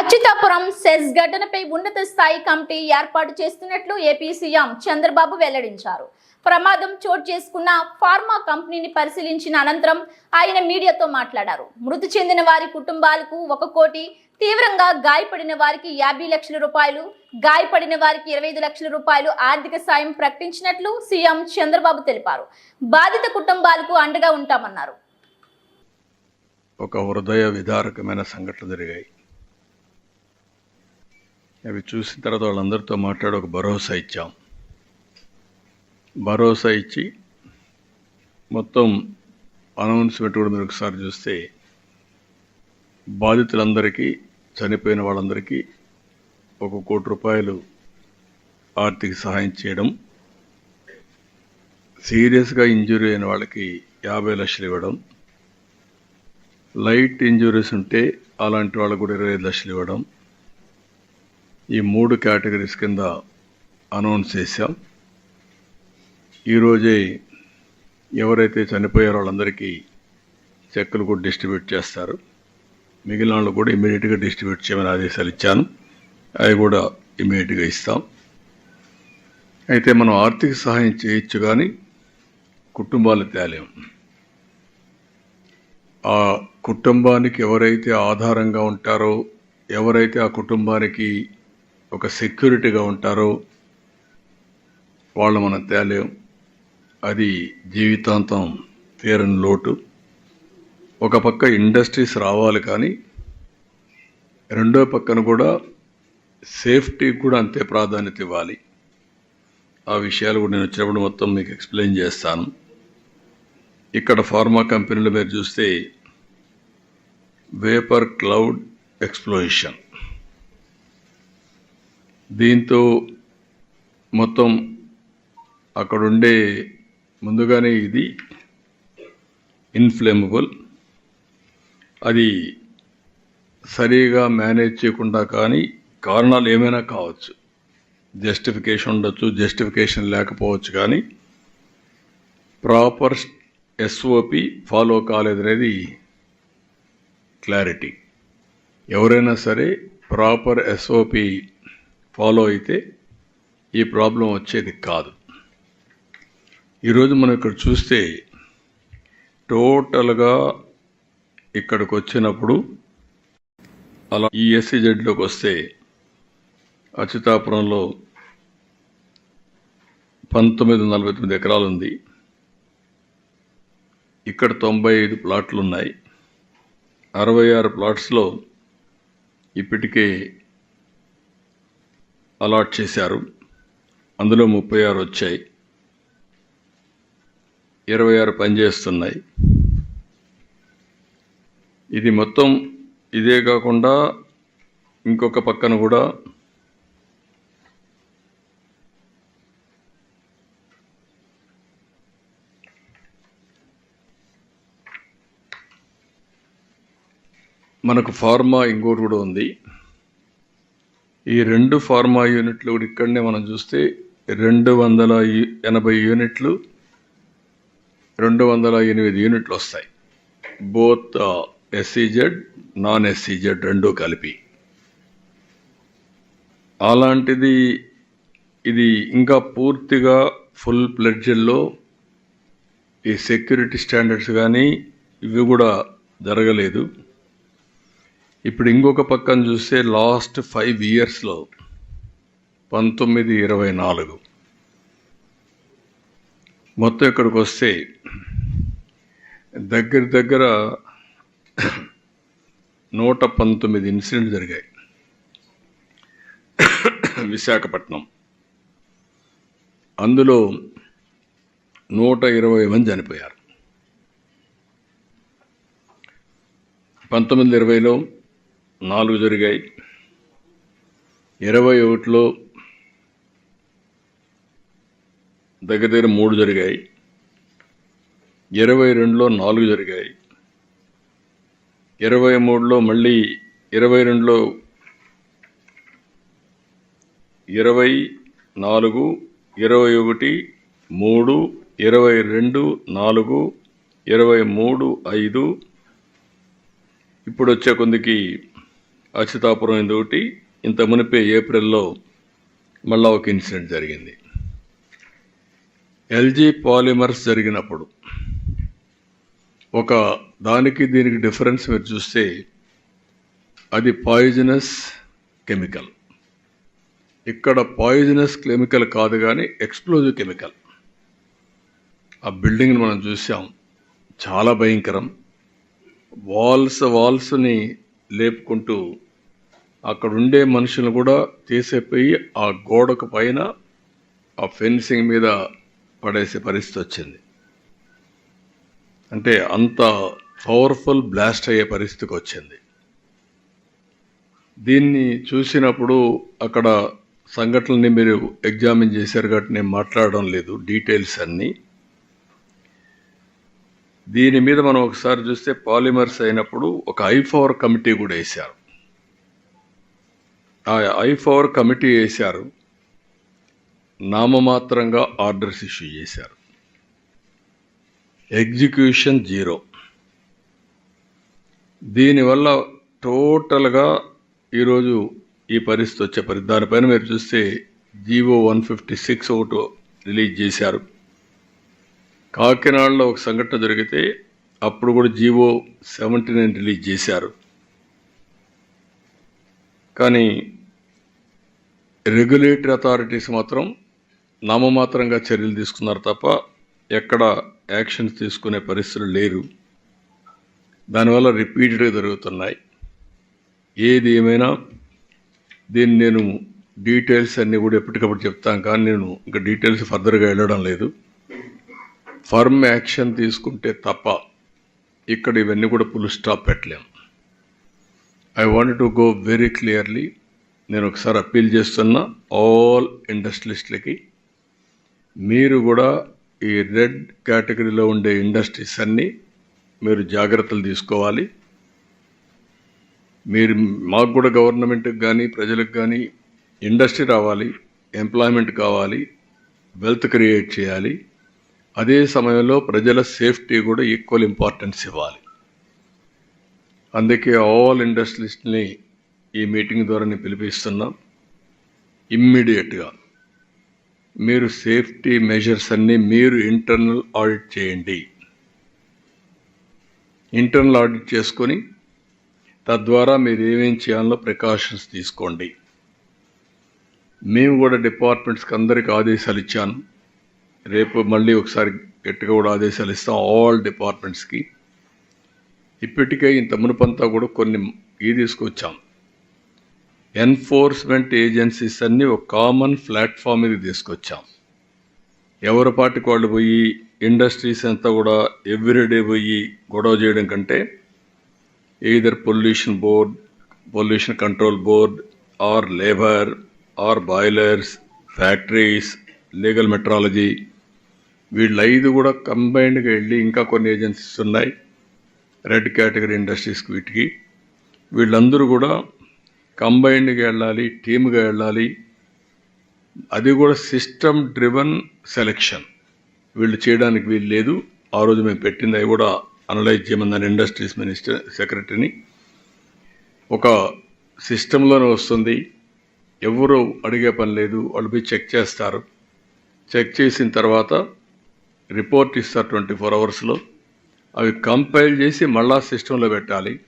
Atchutapuram cess ఘటనపై ఉన్నత స్థాయి కమిటీ ఏర్పాటు చేస్తున్నట్లు ఏపీ సీఎం చంద్రబాబు వెల్లడించారు. ప్రమాదం చోటు చేసుకున్న ఫార్మా కంపెనీని పరిశీలించిన అనంతరం ఆయన మీడియాతో మాట్లాడారు. మృతి చెందిన వారి కుటుంబాలకు ఒక కోటి తీవ్రంగా గాయపడిన వారికి యాభై లక్షల రూపాయలు గాయపడిన వారికి ఇరవై ఐదు లక్షల రూపాయలు ఆర్థిక సాయం ప్రకటించినట్లు సీఎం చంద్రబాబు తెలిపారు. బాధిత కుటుంబాలకు అండగా ఉంటామన్నారు. ఒక హృదయ విదారకమైన సంఘటన జరిగాయి. అవి చూసిన తర్వాత వాళ్ళందరితో మాట్లాడి ఒక భరోసా ఇచ్చాం. భరోసా ఇచ్చి మొత్తం అనౌన్స్మెంట్ కూడా మీరు ఒకసారి చూస్తే బాధితులందరికీ చనిపోయిన వాళ్ళందరికీ ఒక కోటి రూపాయలు ఆర్థిక సహాయం చేయడం సీరియస్గా ఇంజురీ అయిన వాళ్ళకి యాభై లక్షలు ఇవ్వడం లైట్ ఇంజురీస్ ఉంటే అలాంటి వాళ్ళకు కూడా ఇరవై లక్షలు ఇవ్వడం ఈ మూడు కేటగిరీస్ కింద అనౌన్స్ చేశాం. ఈరోజే ఎవరైతే చనిపోయారో వాళ్ళందరికీ చెక్కులు కూడా డిస్ట్రిబ్యూట్ చేస్తారు. మిగిలిన వాళ్ళు కూడా ఇమీడియట్గా డిస్ట్రిబ్యూట్ చేయమని ఆదేశాలు ఇచ్చాను. అవి కూడా ఇమీడియట్గా ఇస్తాం. అయితే మనం ఆర్థిక సహాయం చేయొచ్చు కానీ కుటుంబాలు తేలేం. ఆ కుటుంబానికి ఎవరైతే ఆధారంగా ఉంటారో ఎవరైతే ఆ కుటుంబానికి ఒక సెక్యూరిటీగా ఉంటారో వాళ్ళు మనం తేలేం. అది జీవితాంతం తీరని లోటు. ఒక పక్క ఇండస్ట్రీస్ రావాలి కానీ రెండో పక్కన కూడా సేఫ్టీకి కూడా అంతే ప్రాధాన్యత ఇవ్వాలి. ఆ విషయాలు కూడా నేను వచ్చినప్పుడు మొత్తం మీకు ఎక్స్ప్లెయిన్ చేస్తాను. ఇక్కడ ఫార్మా కంపెనీలు మీరు చూస్తే వేపర్ క్లౌడ్ ఎక్స్ప్లోయిషన్. దీంతో మొత్తం అక్కడుండే ముందుగానే ఇది ఇన్ఫ్లేమబుల్ అది సరిగా మేనేజ్ చేయకుండా కానీ కారణాలు ఏమైనా కావచ్చు. జస్టిఫికేషన్ ఉండొచ్చు జస్టిఫికేషన్ లేకపోవచ్చు కానీ ప్రాపర్ ఎస్ఓపి ఫాలో కాలేదనేది క్లారిటీ ఎవరైనా సరే ప్రాపర్ ఎస్ఓపి ఫాలో అయితే ఈ ప్రాబ్లం వచ్చేది కాదు. ఈరోజు మనం ఇక్కడ చూస్తే టోటల్గా ఇక్కడికి వచ్చినప్పుడు అలా ఈ ఎస్సీజెడ్లోకి వస్తే అచ్యుతాపురంలో పంతొమ్మిది నలభై తొమ్మిది ఎకరాలు ఉంది. ఇక్కడ తొంభై ఐదు ప్లాట్లు ఉన్నాయి. అరవై ఆరు ప్లాట్స్లో ఇప్పటికే అలాట్ చేశారు. అందులో ముప్పై ఆరు వచ్చాయి. ఇరవై ఆరు పనిచేస్తున్నాయి. ఇది మొత్తం ఇదే కాకుండా ఇంకొక పక్కన కూడా మనకు ఫార్మా ఇంకోటి కూడా ఉంది. ఈ రెండు ఫార్మా యూనిట్లు కూడా ఇక్కడనే మనం చూస్తే రెండు వందల ఎనభై యూనిట్లు రెండు వందల ఎనిమిది యూనిట్లు వస్తాయి. బోత్ ఎస్సీజెడ్ నాన్ ఎస్సీజెడ్ రెండు కలిపి. అలాంటిది ఇది ఇంకా పూర్తిగా ఫుల్ ప్లెడ్జెల్లో ఈ సెక్యూరిటీ స్టాండర్డ్స్ కానీ ఇవి కూడా జరగలేదు. ఇప్పుడు ఇంకొక పక్కన చూస్తే లాస్ట్ ఫైవ్ ఇయర్స్లో పంతొమ్మిది ఇరవై నాలుగు. మొత్తం ఇక్కడికి వస్తే దగ్గర దగ్గర నూట పంతొమ్మిది ఇన్సిడెంట్ జరిగాయి. విశాఖపట్నం. అందులో నూట ఇరవై మంది చనిపోయారు. పంతొమ్మిది ఇరవైలో నాలుగు జరిగాయి. ఇరవై ఒకటిలో దగ్గర దగ్గర మూడు జరిగాయి. ఇరవై రెండులో నాలుగు జరిగాయి. ఇరవై మూడులో మళ్ళీ ఇరవై రెండులో ఇరవై నాలుగు ఇరవై ఒకటి మూడు ఇరవై రెండు నాలుగు ఇరవై మూడు ఐదు. ఇప్పుడు వచ్చే కొందికి అచ్యుతాపురం ఇది ఒకటి? ఇంత మునిపే ఏప్రిల్లో మళ్ళా ఒక ఇన్సిడెంట్ జరిగింది. ఎల్జీ పాలిమర్స్ జరిగినప్పుడు ఒక దానికి దీనికి డిఫరెన్స్ మీరు చూస్తే అది పాయిజనస్ కెమికల్. ఇక్కడ పాయిజనస్ కెమికల్ కాదు కానీ ఎక్స్ప్లోజివ్ కెమికల్. ఆ బిల్డింగ్ని మనం చూసాం. చాలా భయంకరం. వాల్స్ వాల్స్ని లేపుకుంటూ అక్కడ ఉండే మనుషులను కూడా తీసేపోయి ఆ గోడకు పైన ఆ ఫెన్సింగ్ మీద పడేసే పరిస్థితి వచ్చింది. అంటే అంత పవర్ఫుల్ బ్లాస్ట్ అయ్యే పరిస్థితికి వచ్చింది. దీన్ని చూసినప్పుడు అక్కడ సంఘటనల్ని మీరు ఎగ్జామిన్ చేశారు కాబట్టి నేను మాట్లాడడం లేదు డీటెయిల్స్ అన్నీ. దీని మీద మనం ఒకసారి చూస్తే పాలిమర్స్ అయినప్పుడు ఒక ఐఫవర్ కమిటీ కూడా వేశారు. ఆ ఐఫవర్ కమిటీ వేశారు. నామమాత్రంగా ఆర్డర్స్ ఇష్యూ చేశారు. Execution zero. దీనివల్ల టోటల్గా ఈరోజు ఈ పరిస్థితి వచ్చే పరి దానిపైన మీరు చూస్తే G O one fifty six ఒకటి రిలీజ్ చేశారు. కాకినాడలో ఒక సంఘటన జరిగితే అప్పుడు కూడా జీవో సెవెంటీ నైన్ రిలీజ్ చేశారు. కానీ రెగ్యులేటరీ అథారిటీస్ మాత్రం నామమాత్రంగా చర్యలు తీసుకున్నారు తప్ప ఎక్కడ యాక్షన్స్ తీసుకునే పరిస్థితులు లేరు. దానివల్ల రిపీటెడ్గా జరుగుతున్నాయి. ఏది ఏమైనా దీన్ని నేను డీటెయిల్స్ అన్నీ కూడా ఎప్పటికప్పుడు చెప్తాను కానీ నేను ఇంకా డీటెయిల్స్ ఫర్దర్గా వెళ్ళడం లేదు. ఫర్మ్ యాక్షన్ తీసుకుంటే తప్ప ఇక్కడ ఇవన్నీ కూడా పులు స్టాప్ పెట్టలేం. I want to go very clearly నేను ఒకసారి అప్పీల్ చేస్తున్నా ఆల్ ఇండస్ట్రీస్ట్లకి మీరు కూడా ఈ రెడ్ కేటగిరీలో ఉండే ఇండస్ట్రీస్ అన్నీ మీరు జాగ్రత్తలు తీసుకోవాలి. మీరు మాకు కూడా గవర్నమెంట్కి కానీ ప్రజలకు కానీ ఇండస్ట్రీ రావాలి ఎంప్లాయ్మెంట్ కావాలి వెల్త్ క్రియేట్ చేయాలి. అదే సమయంలో ప్రజల సేఫ్టీ కూడా ఈక్వల్ ఇంపార్టెన్స్ ఇవ్వాలి. అందుకే ఆల్ ఇండస్ట్రీస్ని ఈ మీటింగ్ ద్వారా పిలిపిస్తున్నాం. ఇమ్మీడియట్గా మీరు సేఫ్టీ మెజర్స్ అన్నీ మీరు ఇంటర్నల్ ఆడిట్ చేయండి. ఇంటర్నల్ ఆడిట్ చేసుకొని తద్వారా మీరు ఏమేం చేయాలో ప్రికాషన్స్ తీసుకోండి. మేము కూడా డిపార్ట్మెంట్స్కి అందరికీ ఆదేశాలు ఇచ్చాను. రేపు మళ్ళీ ఒకసారి గట్టిగా కూడా ఆదేశాలు ఇస్తాం ఆల్ డిపార్ట్మెంట్స్కి ఇప్పటికే ఇంత మునుపంతా కూడా కొన్ని ఇది తీసుకొచ్చాం. ఎన్ఫోర్స్మెంట్ ఏజెన్సీస్ అన్ని ఒక కామన్ ప్లాట్ఫామ్ మీద తీసుకొచ్చాం. ఎవరి పాటికి వాళ్ళు పోయి ఇండస్ట్రీస్ అంతా కూడా ఎవ్రీడే పోయి గొడవ చేయడం కంటే either pollution board pollution control board or labour or boilers factories legal metrology వీళ్ళు ఐదు కూడా కంబైన్డ్గా వెళ్ళి ఇంకా కొన్ని ఏజెన్సీస్ ఉన్నాయి. రెడ్ కేటగిరీ ఇండస్ట్రీస్కి వీటికి. వీళ్ళందరూ కూడా కంబైన్డ్గా వెళ్ళాలి టీమ్గా వెళ్ళాలి. అది కూడా సిస్టమ్ డ్రివన్ సెలెక్షన్ వీళ్ళు చేయడానికి వీలు లేదు. ఆ రోజు మేము పెట్టింది అవి కూడా అనలైజ్ చేయమన్నాను ఇండస్ట్రీస్ మినిస్టర్ సెక్రటరీని ఒక సిస్టంలోనే వస్తుంది. ఎవరు అడిగే పని లేదు వాళ్ళు పోయి చెక్ చేస్తారు. చెక్ చేసిన తర్వాత రిపోర్ట్ ఇస్తారు ట్వంటీ ఫోర్ అవర్స్లో అవి కంపైల్ చేసి మళ్ళా సిస్టంలో పెట్టాలి.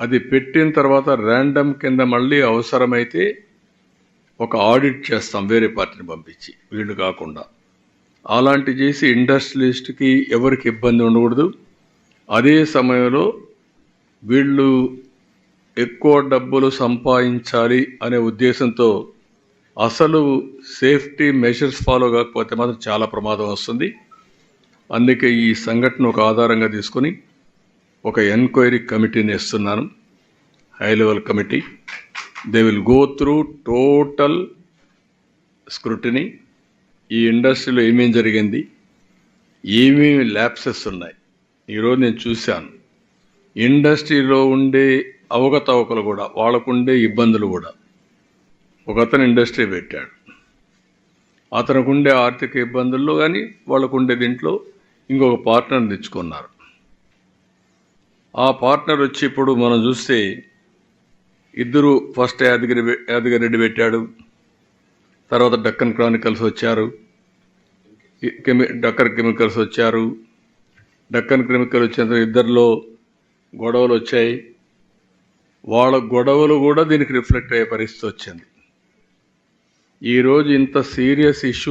అది పెట్టిన తర్వాత ర్యాండమ్ కింద మళ్ళీ అవసరమైతే ఒక ఆడిట్ చేస్తాం వేరే పార్టీని పంపించి. వీళ్ళు కాకుండా. అలాంటి చేసి ఇండస్ట్రియలిస్ట్కి ఎవరికి ఇబ్బంది ఉండకూడదు. అదే సమయంలో వీళ్ళు ఎక్కువ డబ్బులు సంపాదించాలి అనే ఉద్దేశంతో అసలు సేఫ్టీ మెషర్స్ ఫాలో కాకపోతే మాత్రం చాలా ప్రమాదం వస్తుంది. అందుకే ఈ సంఘటన ఒక ఆధారంగా తీసుకొని ఒక ఎంక్వైరీ కమిటీని ఇస్తున్నాను high level committee. They will go through total scrutiny ఈ ఇండస్ట్రీలో ఏమేం జరిగింది? ఏమేమి ల్యాప్సెస్ ఉన్నాయి? ఈరోజు నేను చూశాను. ఇండస్ట్రీలో ఉండే అవకతవకలు కూడా వాళ్ళకుండే ఇబ్బందులు కూడా ఒక అతను ఇండస్ట్రీ పెట్టాడు. అతనికి ఉండే ఆర్థిక ఇబ్బందుల్లో కానీ వాళ్ళకు ఉండే దీంట్లో ఇంకొక పార్ట్నర్ తెచ్చుకున్నారు. ఆ పార్ట్నర్ వచ్చి ఇప్పుడు మనం చూస్తే ఇద్దరు ఫస్ట్ యాదగిరి యాదగిరి రెడ్డి పెట్టాడు. తర్వాత డక్కన్ క్రానికల్స్ వచ్చారు. కెమి డక్కన్ కెమికల్స్ వచ్చారు. డక్కన్ కెమికల్ వచ్చిన ఇద్దరిలో గొడవలు వచ్చాయి. వాళ్ళ గొడవలు కూడా దీనికి రిఫ్లెక్ట్ అయ్యే పరిస్థితి వచ్చింది. ఈరోజు ఇంత సీరియస్ ఇష్యూ